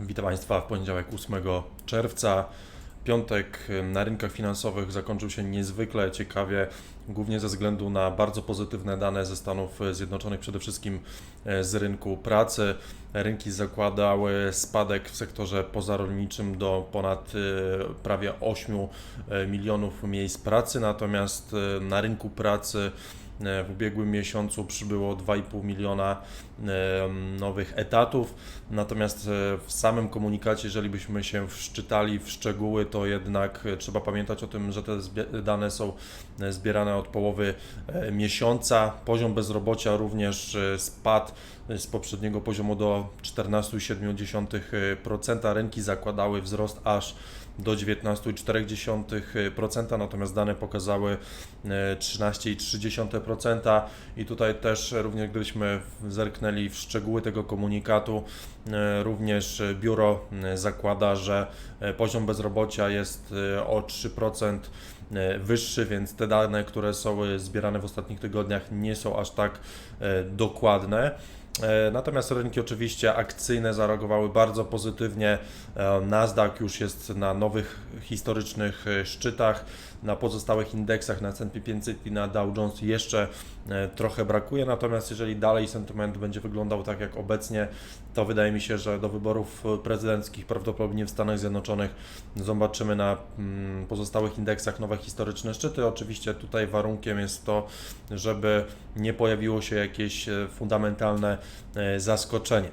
Witam Państwa w poniedziałek 8 czerwca. Piątek na rynkach finansowych zakończył się niezwykle ciekawie, głównie ze względu na bardzo pozytywne dane ze Stanów Zjednoczonych, przede wszystkim e, z rynku pracy. Rynki zakładały spadek w sektorze pozarolniczym do ponad e, prawie 8 e, milionów miejsc pracy, natomiast na rynku pracy W ubiegłym miesiącu przybyło 2,5 miliona e, nowych etatów, natomiast e, w samym komunikacie, jeżeli byśmy się wszczytali w szczegóły, to jednak e, trzeba pamiętać o tym, że te dane są e, zbierane od połowy e, miesiąca. Poziom bezrobocia również e, spadł e, z poprzedniego poziomu do 14,7%. Rynki zakładały wzrost aż do 19,4%, natomiast dane pokazały e, 13,3%. I tutaj też również gdybyśmy zerknęli w szczegóły tego komunikatu, e, również biuro e, zakłada, że e, poziom bezrobocia jest e, o 3% e, wyższy, więc te dane, które są e, zbierane w ostatnich tygodniach nie są aż tak e, dokładne. E, Natomiast rynki oczywiście akcyjne zareagowały bardzo pozytywnie. E, Nasdaq już jest na nowych historycznych e, szczytach. Na pozostałych indeksach, na S&P 500 i na Dow Jones jeszcze trochę brakuje. Natomiast jeżeli dalej sentyment będzie wyglądał tak jak obecnie, to wydaje mi się, że do wyborów prezydenckich prawdopodobnie w Stanach Zjednoczonych zobaczymy na mm, pozostałych indeksach nowe historyczne szczyty. Oczywiście tutaj warunkiem jest to, żeby nie pojawiło się jakieś fundamentalne zaskoczenie.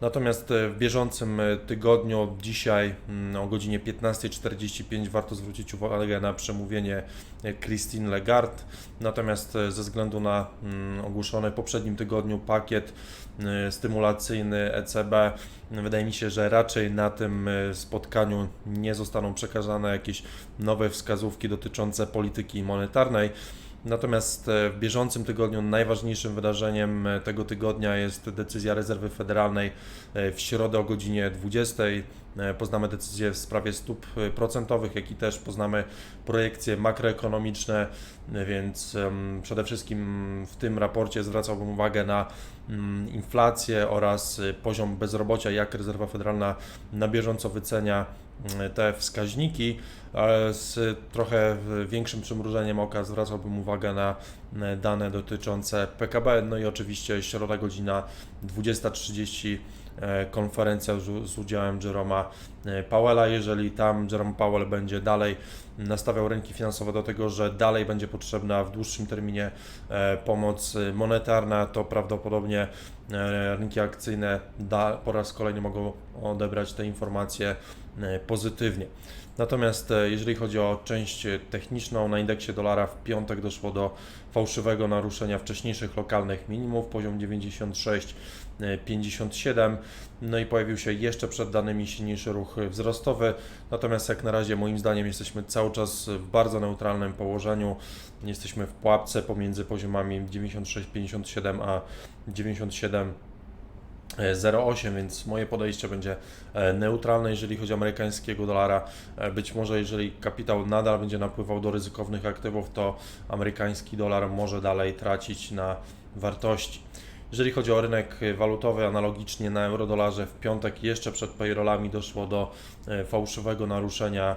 Natomiast e, w bieżącym e, tygodniu, dzisiaj mm, o godzinie 15.45 warto zwrócić uwagę na przemówienie e, Christine Lagarde. Natomiast e, ze względu na mm, ogłoszony w poprzednim tygodniu pakiet e, stymulacyjny ECB, wydaje mi się, że raczej na tym e, spotkaniu nie zostaną przekazane jakieś nowe wskazówki dotyczące polityki monetarnej. Natomiast e, w bieżącym tygodniu najważniejszym wydarzeniem e, tego tygodnia jest decyzja Rezerwy Federalnej e, w środę o godzinie 20. E, Poznamy decyzję w sprawie stóp procentowych, jak i też poznamy projekcje makroekonomiczne, więc przede wszystkim w tym raporcie zwracałbym uwagę na mm, inflację oraz poziom bezrobocia, jak Rezerwa Federalna na bieżąco wycenia te wskaźniki. Z trochę większym przymrużeniem oka zwracałbym uwagę na e, dane dotyczące PKB. No i oczywiście środa godzina 20.30 e, konferencja z, udziałem Jeroma e, Powella. Jeżeli tam Jerome Powell będzie dalej nastawiał rynki finansowe do tego, że dalej będzie potrzebna w dłuższym terminie e, pomoc monetarna, to prawdopodobnie rynki akcyjne po raz kolejny mogą odebrać te informacje pozytywnie. Natomiast e, jeżeli chodzi o część e, techniczną, na indeksie dolara w piątek doszło do fałszywego naruszenia wcześniejszych lokalnych minimów, poziom 96,57, no i pojawił się jeszcze przed danymi silniejszy ruch wzrostowy, natomiast jak na razie moim zdaniem jesteśmy cały czas w bardzo neutralnym położeniu, jesteśmy w pułapce pomiędzy poziomami 96,57 a 97 0,8, więc moje podejście będzie e, neutralne, jeżeli chodzi o amerykańskiego dolara. E, Być może, jeżeli kapitał nadal będzie napływał do ryzykownych aktywów, to amerykański dolar może dalej tracić na wartości. Jeżeli chodzi o rynek walutowy, analogicznie na eurodolarze w piątek jeszcze przed payrollami doszło do e, fałszywego naruszenia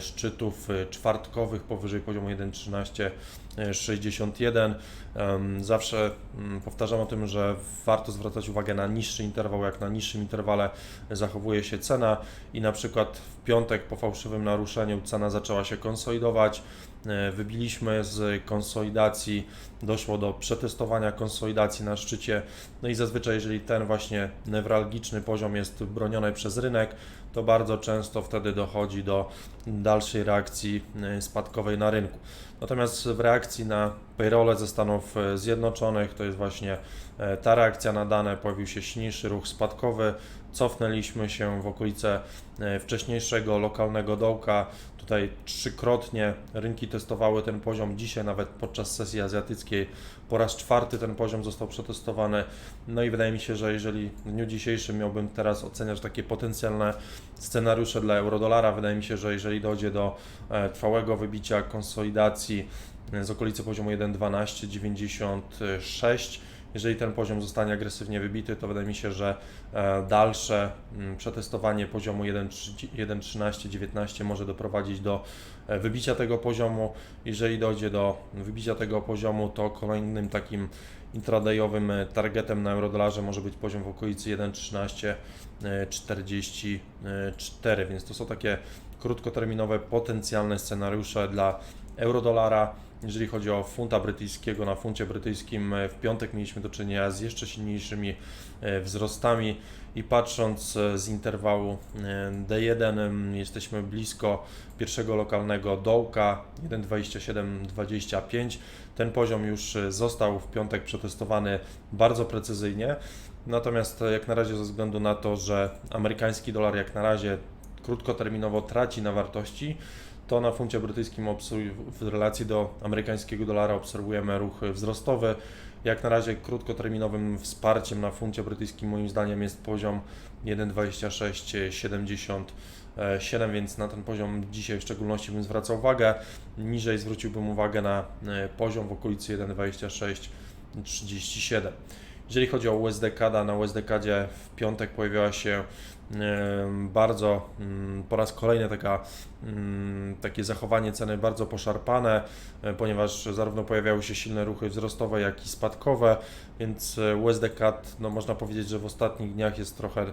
szczytów e, czwartkowych powyżej poziomu 1,1361. Em, Zawsze mm, powtarzam o tym, że warto zwracać uwagę na niższy interwał, jak na niższym interwale zachowuje się cena i na przykład w piątek po fałszywym naruszeniu cena zaczęła się konsolidować. E, Wybiliśmy z konsolidacji, doszło do przetestowania konsolidacji na szczycie. No i zazwyczaj, jeżeli ten właśnie newralgiczny poziom jest broniony przez rynek, to bardzo często wtedy dochodzi do dalszej reakcji e, spadkowej na rynku. Natomiast w reakcji na payrolle ze Stanów e, Zjednoczonych, to jest właśnie e, ta reakcja na dane, pojawił się silniejszy ruch spadkowy, cofnęliśmy się w okolice wcześniejszego lokalnego dołka. Tutaj trzykrotnie rynki testowały ten poziom. Dzisiaj nawet podczas sesji azjatyckiej po raz czwarty ten poziom został przetestowany. No i wydaje mi się, że jeżeli w dniu dzisiejszym miałbym teraz oceniać takie potencjalne scenariusze dla eurodolara, wydaje mi się, że jeżeli dojdzie do e, trwałego wybicia konsolidacji z okolicy poziomu 1,1296, Jeżeli ten poziom zostanie agresywnie wybity, to wydaje mi się, że e, dalsze mm, przetestowanie poziomu 1.13-19 może doprowadzić do e, wybicia tego poziomu. Jeżeli dojdzie do wybicia tego poziomu, to kolejnym takim intradayowym e, targetem na eurodolarze może być poziom w okolicy 1.1344, więc to są takie krótkoterminowe potencjalne scenariusze dla eurodolara. Jeżeli chodzi o funta brytyjskiego, na funcie brytyjskim e, w piątek mieliśmy do czynienia z jeszcze silniejszymi e, wzrostami i patrząc e, z interwału D1 jesteśmy blisko pierwszego lokalnego dołka 1,2725. Ten poziom już został w piątek przetestowany bardzo precyzyjnie. Natomiast jak na razie ze względu na to, że amerykański dolar jak na razie krótkoterminowo traci na wartości, to na funcie brytyjskim w relacji do amerykańskiego dolara obserwujemy ruch wzrostowy. Jak na razie krótkoterminowym wsparciem na funcie brytyjskim moim zdaniem jest poziom 1,2677, więc na ten poziom dzisiaj w szczególności bym zwracał uwagę. Niżej zwróciłbym uwagę na e, poziom w okolicy 1,2637. Jeżeli chodzi o USD na USD w piątek pojawiła się bardzo mm, po raz kolejny taka, mm, takie zachowanie ceny bardzo poszarpane, e, ponieważ zarówno pojawiały się silne ruchy wzrostowe, jak i spadkowe, więc e, USD CAD, no można powiedzieć, że w ostatnich dniach jest trochę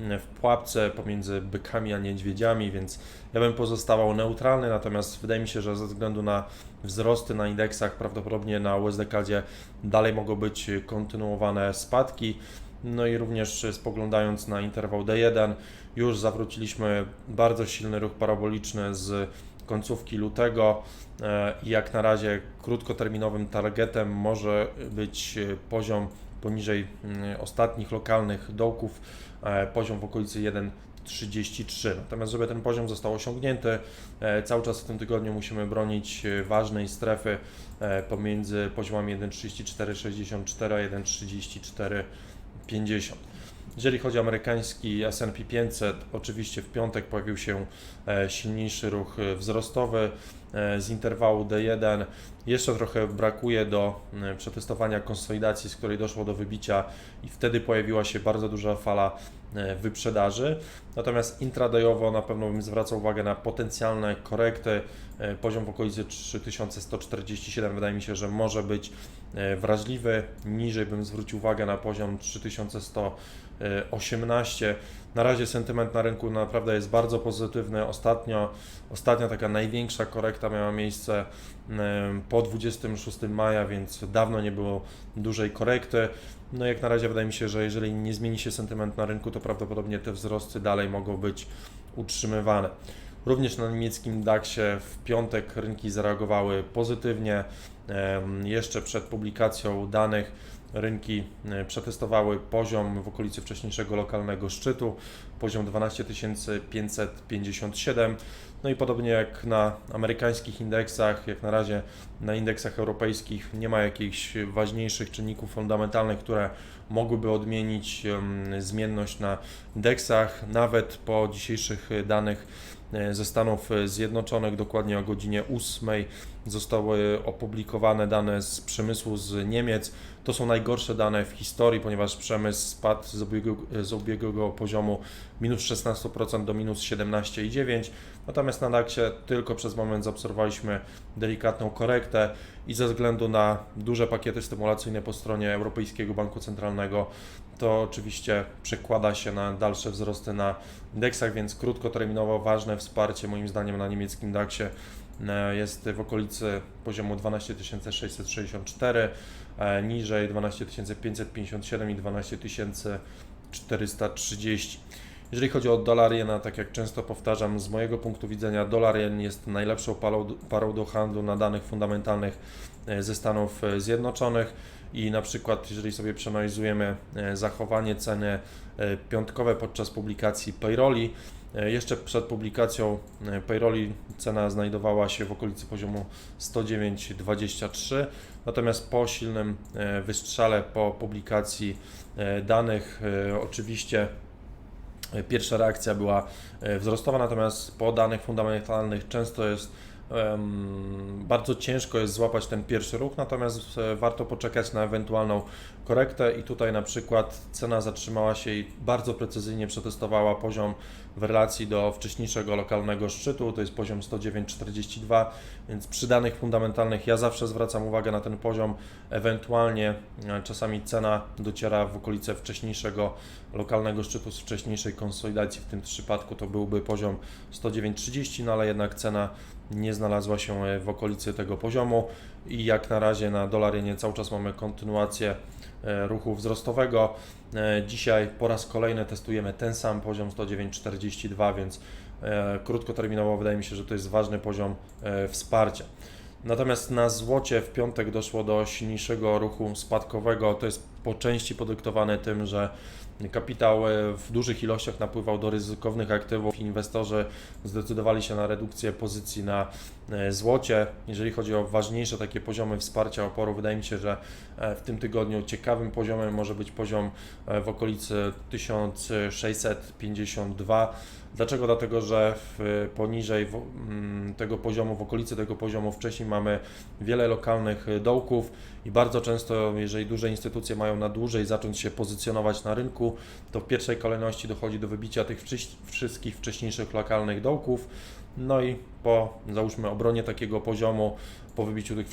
mm, w pułapce pomiędzy bykami a niedźwiedziami, więc ja bym pozostawał neutralny, natomiast wydaje mi się, że ze względu na wzrosty na indeksach prawdopodobnie na USD CADzie dalej mogą być kontynuowane spadki. No i również spoglądając na interwał D1, już zawróciliśmy bardzo silny ruch paraboliczny z końcówki lutego e, i jak na razie krótkoterminowym targetem może być poziom poniżej mm, ostatnich lokalnych dołków, e, poziom w okolicy 1,33. Natomiast żeby ten poziom został osiągnięty, e, cały czas w tym tygodniu musimy bronić ważnej strefy pomiędzy poziomami 1,3464 a 1,34 50. Jeżeli chodzi o amerykański S&P 500, oczywiście w piątek pojawił się e, silniejszy ruch e, wzrostowy e, z interwału D1. Jeszcze trochę brakuje do przetestowania konsolidacji, z której doszło do wybicia i wtedy pojawiła się bardzo duża fala wyprzedaży. Natomiast intradayowo na pewno bym zwracał uwagę na potencjalne korekty. Poziom w okolicy 3147 wydaje mi się, że może być wrażliwy. Niżej bym zwrócił uwagę na poziom 3118. Na razie sentyment na rynku naprawdę jest bardzo pozytywny. Ostatnio, ostatnia taka największa korekta miała miejsce po 26 maja, więc dawno nie było dużej korekty. No jak na razie wydaje mi się, że jeżeli nie zmieni się sentyment na rynku, to prawdopodobnie te wzrosty dalej mogą być utrzymywane. Również na niemieckim DAX-ie w piątek rynki zareagowały pozytywnie. Jeszcze przed publikacją danych rynki e, przetestowały poziom w okolicy wcześniejszego lokalnego szczytu, poziom 12 557. No i podobnie jak na amerykańskich indeksach, jak na razie na indeksach europejskich nie ma jakichś ważniejszych czynników fundamentalnych, które mogłyby odmienić zmienność na indeksach. Nawet po dzisiejszych danych ze Stanów Zjednoczonych. Dokładnie o godzinie 8 zostały opublikowane dane z przemysłu z Niemiec. To są najgorsze dane w historii, ponieważ przemysł spadł z ubiegłego, z ubiegłego poziomu minus 16% do minus 17,9%. Natomiast na DAX-ie tylko przez moment zaobserwowaliśmy delikatną korektę i ze względu na duże pakiety stymulacyjne po stronie Europejskiego Banku Centralnego to oczywiście przekłada się na dalsze wzrosty na indeksach, więc krótkoterminowo ważne wsparcie moim zdaniem na niemieckim DAX-ie e, jest w okolicy poziomu 12 664, e, niżej 12 557 i 12 430. Jeżeli chodzi o dolar jena, tak jak często powtarzam, z mojego punktu widzenia dolar jen jest najlepszą parą, do handlu na danych fundamentalnych e, ze Stanów Zjednoczonych. I na przykład jeżeli sobie przeanalizujemy e, zachowanie ceny e, piątkowe podczas publikacji payrolli, e, jeszcze przed publikacją payrolli cena znajdowała się w okolicy poziomu 109,23, natomiast po silnym wystrzale po publikacji danych oczywiście pierwsza reakcja była wzrostowa, natomiast po danych fundamentalnych często jest bardzo ciężko jest złapać ten pierwszy ruch, natomiast e, warto poczekać na ewentualną korektę i tutaj na przykład cena zatrzymała się i bardzo precyzyjnie przetestowała poziom w relacji do wcześniejszego lokalnego szczytu, to jest poziom 109,42, więc przy danych fundamentalnych ja zawsze zwracam uwagę na ten poziom, ewentualnie e, czasami cena dociera w okolice wcześniejszego lokalnego szczytu z wcześniejszej konsolidacji, w tym przypadku to byłby poziom 109,30, no ale jednak cena nie znalazła się e, w okolicy tego poziomu i jak na razie na dolarienie cały czas mamy kontynuację e, ruchu wzrostowego. E, Dzisiaj po raz kolejny testujemy ten sam poziom 109,42, więc krótkoterminowo wydaje mi się, że to jest ważny poziom wsparcia. Natomiast na złocie w piątek doszło do silniejszego ruchu spadkowego. To jest po części podyktowane tym, że kapitał e, w dużych ilościach napływał do ryzykownych aktywów. Inwestorzy zdecydowali się na redukcję pozycji na e, złocie. Jeżeli chodzi o ważniejsze takie poziomy wsparcia oporu, wydaje mi się, że e, w tym tygodniu ciekawym poziomem może być poziom w okolicy 1652. Dlaczego? Dlatego, że w, poniżej w, mm, tego poziomu, w okolicy tego poziomu wcześniej mamy wiele lokalnych dołków i bardzo często, jeżeli duże instytucje mają na dłużej zacząć się pozycjonować na rynku, to w pierwszej kolejności dochodzi do wybicia tych wszystkich wcześniejszych lokalnych dołków. No i po załóżmy obronie takiego poziomu, po wybiciu tych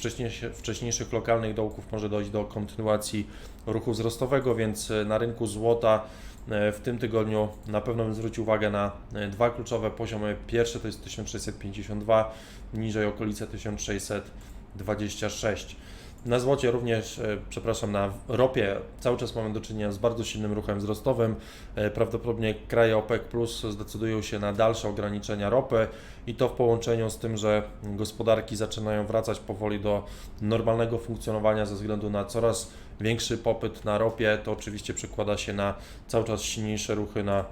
wcześniejszych, lokalnych dołków może dojść do kontynuacji ruchu wzrostowego, więc na rynku złota W tym tygodniu na pewno bym zwrócił uwagę na e, dwa kluczowe poziomy. Pierwszy to jest 1652, niżej okolice 1626. Na złocie również, e, przepraszam, na ropie cały czas mamy do czynienia z bardzo silnym ruchem wzrostowym. E, Prawdopodobnie kraje OPEC Plus zdecydują się na dalsze ograniczenia ropy i to w połączeniu z tym, że gospodarki zaczynają wracać powoli do normalnego funkcjonowania ze względu na coraz większy popyt na ropie, to oczywiście przekłada się na cały czas silniejsze ruchy na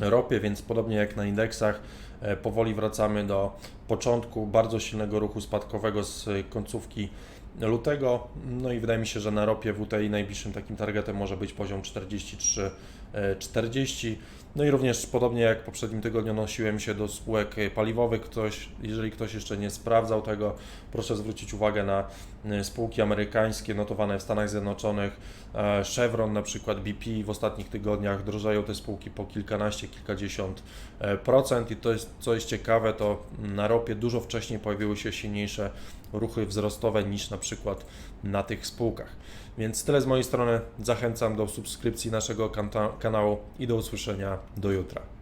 ropie, więc podobnie jak na indeksach, e, powoli wracamy do początku bardzo silnego ruchu spadkowego z końcówki lutego. No i wydaje mi się, że na ropie WTI najbliższym takim targetem może być poziom 43-40. No i również podobnie jak w poprzednim tygodniu nosiłem się do spółek paliwowych. Ktoś, jeżeli ktoś jeszcze nie sprawdzał tego, proszę zwrócić uwagę na y, spółki amerykańskie notowane w Stanach Zjednoczonych. E, Chevron, na przykład BP w ostatnich tygodniach drożeją te spółki po kilkanaście, kilkadziesiąt e, procent i to jest, co jest ciekawe, to na ropie dużo wcześniej pojawiły się silniejsze ruchy wzrostowe niż na przykład na tych spółkach. Więc tyle z mojej strony. Zachęcam do subskrypcji naszego kanału i do usłyszenia do jutra.